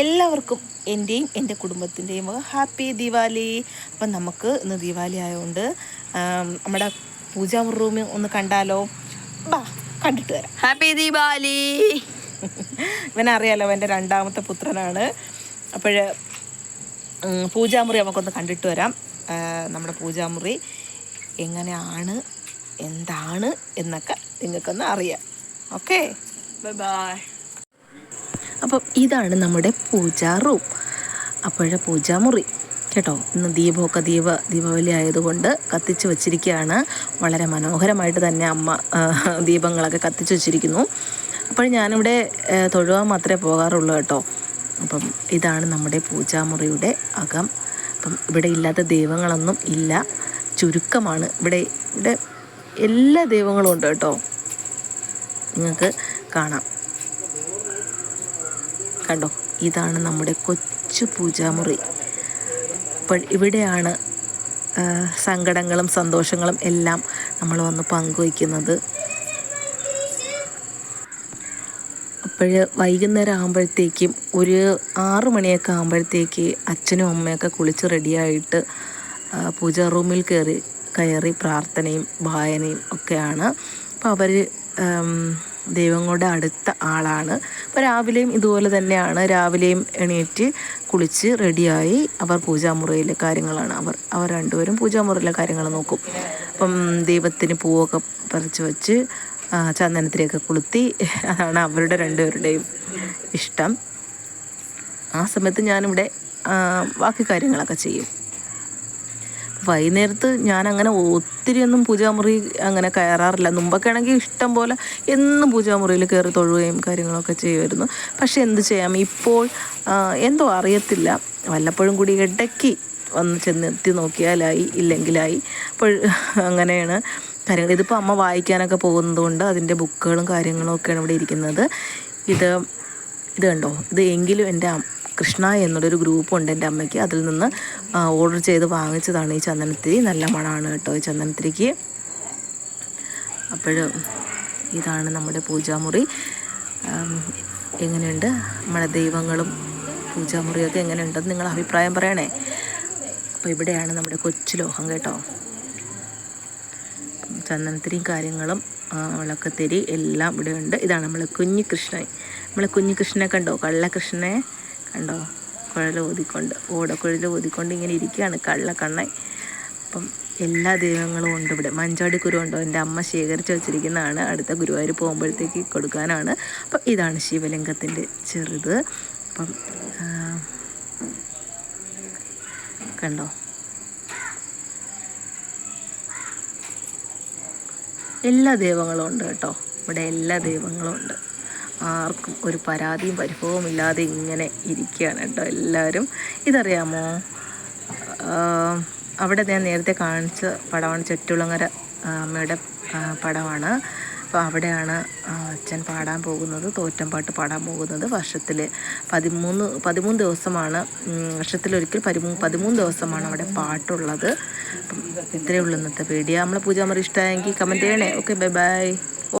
എല്ലാവർക്കും എന്റെയും എന്റെ കുടുംബത്തിന്റെയും ഹാപ്പി ദീപാവലി അപ്പം നമുക്ക് ഇന്ന് ദീപാവലി ആയതുകൊണ്ട് നമ്മുടെ പൂജാ റൂമിൽ ഒന്ന് കണ്ടാലോ? ബാ കണ്ടിട്ട് വരാം. ഹാപ്പി ദീപാവലി ഇവനറിയാലോ എന്റെ രണ്ടാമത്തെ പുത്രനാണ്. അപ്പോൾ പൂജാമുറി നമുക്കൊന്ന് കണ്ടിട്ട് വരാം. നമ്മുടെ പൂജാമുറി എങ്ങനെയാണ് എന്താണ് എന്നൊക്കെ നിങ്ങൾക്കൊന്ന് അറിയാം. ഓക്കേ? Bye bye. അപ്പം ഇതാണ് നമ്മുടെ പൂജാ റൂം. അപ്പോഴേ പൂജാമുറി. കേട്ടോ ഇന്ന് ദീപമൊക്കെ ദീപ ദീപാവലി ആയതുകൊണ്ട് കത്തിച്ച് വച്ചിരിക്കുകയാണ്. വളരെ മനോഹരമായിട്ട് തന്നെ അമ്മ ദീപങ്ങളൊക്കെ കത്തിച്ച് വച്ചിരിക്കുന്നു. അപ്പോൾ ഞാനിവിടെ തൊഴുവാൻ മാത്രമേ പോകാറുള്ളൂ കേട്ടോ. അപ്പം ഇതാണ് നമ്മുടെ പൂജാമുറിയുടെ അകം. അപ്പം ഇവിടെ ഇല്ലാത്ത ദൈവങ്ങളൊന്നും ഇല്ല. ചുരുക്കമാണ്. ഇവിടെ ഇവിടെ എല്ലാ ദൈവങ്ങളും ഉണ്ട് കേട്ടോ. നിങ്ങൾക്ക് കാണാം. കണ്ടോ? ഇതാണ് നമ്മുടെ കൊച്ചു പൂജാമുറി. ഇവിടെയാണ് സങ്കടങ്ങളും സന്തോഷങ്ങളും എല്ലാം നമ്മൾ വന്ന് പങ്കുവയ്ക്കുന്നത്. അപ്പോൾ വൈകുന്നേരം ആകുമ്പോഴത്തേക്കും ഒരു ആറു മണിയൊക്കെ ആകുമ്പോഴത്തേക്ക് അച്ഛനും അമ്മയൊക്കെ കുളിച്ച് റെഡിയായിട്ട് പൂജാ റൂമിൽ കയറി കയറി പ്രാർത്ഥനയും വായനയും ഒക്കെയാണ്. അപ്പോൾ അവർ ദൈവങ്ങളുടെ അടുത്ത ആളാണ്. അപ്പോൾ രാവിലെയും ഇതുപോലെ തന്നെയാണ്. രാവിലെയും എണീറ്റ് കുളിച്ച് റെഡിയായി അവർ പൂജാമുറിയിലെ കാര്യങ്ങളാണ്. അവർ അവർ രണ്ടുപേരും പൂജാമുറിയിലെ കാര്യങ്ങൾ നോക്കും. അപ്പം ദൈവത്തിന് പൂവൊക്കെ പറിച്ചു വെച്ച് ചന്ദനത്തിലേക്ക് കൊളുത്തി. അതാണ് അവരുടെ രണ്ടുപേരുടെയും ഇഷ്ടം. ആ സമയത്ത് ഞാനിവിടെ ബാക്കി കാര്യങ്ങളൊക്കെ ചെയ്യും. വൈകുന്നേരത്ത് ഞാൻ അങ്ങനെ ഒത്തിരി ഒന്നും പൂജാമുറി അങ്ങനെ കയറാറില്ല. മുമ്പൊക്കെ ആണെങ്കിൽ ഇഷ്ടം പോലെ എന്നും പൂജാമുറിയിൽ കയറി തൊഴുകയും കാര്യങ്ങളൊക്കെ ചെയ്യുമായിരുന്നു. പക്ഷെ എന്ത് ചെയ്യാം? ഇപ്പോൾ എന്തോ അറിയത്തില്ല. വല്ലപ്പോഴും കൂടി ഇടയ്ക്ക് വന്ന് ചെന്നെത്തി നോക്കിയാലായി ഇല്ലെങ്കിലായി. അപ്പോൾ അങ്ങനെയാണ് കാര്യങ്ങൾ. ഇതിപ്പോൾ അമ്മ വായിക്കാനൊക്കെ പോകുന്നത് കൊണ്ട് അതിന്റെ ബുക്കുകളും കാര്യങ്ങളും ഒക്കെയാണ് ഇവിടെ ഇരിക്കുന്നത്. ഇത് ഇത് കണ്ടോ? ഇത് എങ്കിലും എന്റെ കൃഷ്ണ എന്നുള്ളൊരു ഗ്രൂപ്പുണ്ട് എന്റെ അമ്മയ്ക്ക്. അതിൽ നിന്ന് ഓർഡർ ചെയ്ത് വാങ്ങിച്ചതാണ് ഈ ചന്ദനത്തിരി. നല്ല മണമാണ് കേട്ടോ ഈ ചന്ദനത്തിരിക്ക്. അപ്പോൾ ഇതാണ് നമ്മുടെ പൂജാമുറി. എങ്ങനെയുണ്ട്? നമ്മുടെ ദൈവങ്ങളും പൂജാമുറിയൊക്കെ എങ്ങനെയുണ്ടെന്ന് നിങ്ങൾ അഭിപ്രായം പറയണേ. അപ്പോൾ ഇവിടെയാണ് നമ്മുടെ കൊച്ചു ലോഹം കേട്ടോ. ചന്ദനത്തിരിയും കാര്യങ്ങളും വിളക്കത്തിരി എല്ലാം ഇവിടെ ഉണ്ട് ഇതാണ് കൃഷ്ണൻ നമ്മൾ കുഞ്ഞി കൃഷ്ണനെ കണ്ടോ? കള്ളകൃഷ്ണനെ. കണ്ടോ? കുഴൽ ഊതിക്കൊണ്ട് ഓടക്കുഴൽ ഊതിക്കൊണ്ട് ഇങ്ങനെ ഇരിക്കുകയാണ് കള്ളക്കണ്ണൻ അപ്പം എല്ലാ ദൈവങ്ങളും ഉണ്ട് ഇവിടെ. മഞ്ചാടി ഗുരു ഉണ്ടോ? എന്റെ അമ്മ ശേഖരിച്ച് വെച്ചിരിക്കുന്നതാണ്. അടുത്ത ഗുരുവായൂർ പോകുമ്പോഴത്തേക്ക് കൊടുക്കാനാണ്. അപ്പം ഇതാണ് ശിവലിംഗത്തിന്റെ ചെറുത്. അപ്പം കണ്ടോ? എല്ലാ ദൈവങ്ങളും ഉണ്ട് കേട്ടോ. ഇവിടെ എല്ലാ ദൈവങ്ങളും ഉണ്ട്. ആർക്കും ഒരു പരാതിയും പരിഭവവും ഇല്ലാതെ ഇങ്ങനെ ഇരിക്കുകയാണ് കേട്ടോ എല്ലാവരും. ഇതറിയാമോ? അവിടെ ഞാൻ നേരത്തെ കാണിച്ച പടമാണ് ചെറ്റുളങ്ങര അമ്മയുടെ പടമാണ്. അപ്പോൾ അവിടെയാണ് അച്ഛൻ പാടാൻ പോകുന്നത് തോറ്റംപാട്ട് പാടാൻ പോകുന്നത് വർഷത്തിൽ പതിമൂന്ന് പതിമൂന്ന് ദിവസമാണ് വർഷത്തിലൊരിക്കൽ പതിമൂ പതിമൂന്ന് ദിവസമാണ് അവിടെ പാട്ടുള്ളത്. ഇത്രയേ ഉള്ളൂ ഇന്നത്തെ വീഡിയോ നമ്മളെ പൂജാമറി ഇഷ്ടമായെങ്കിൽ കമന്റ് ചെയ്യണേ. Okay bye bye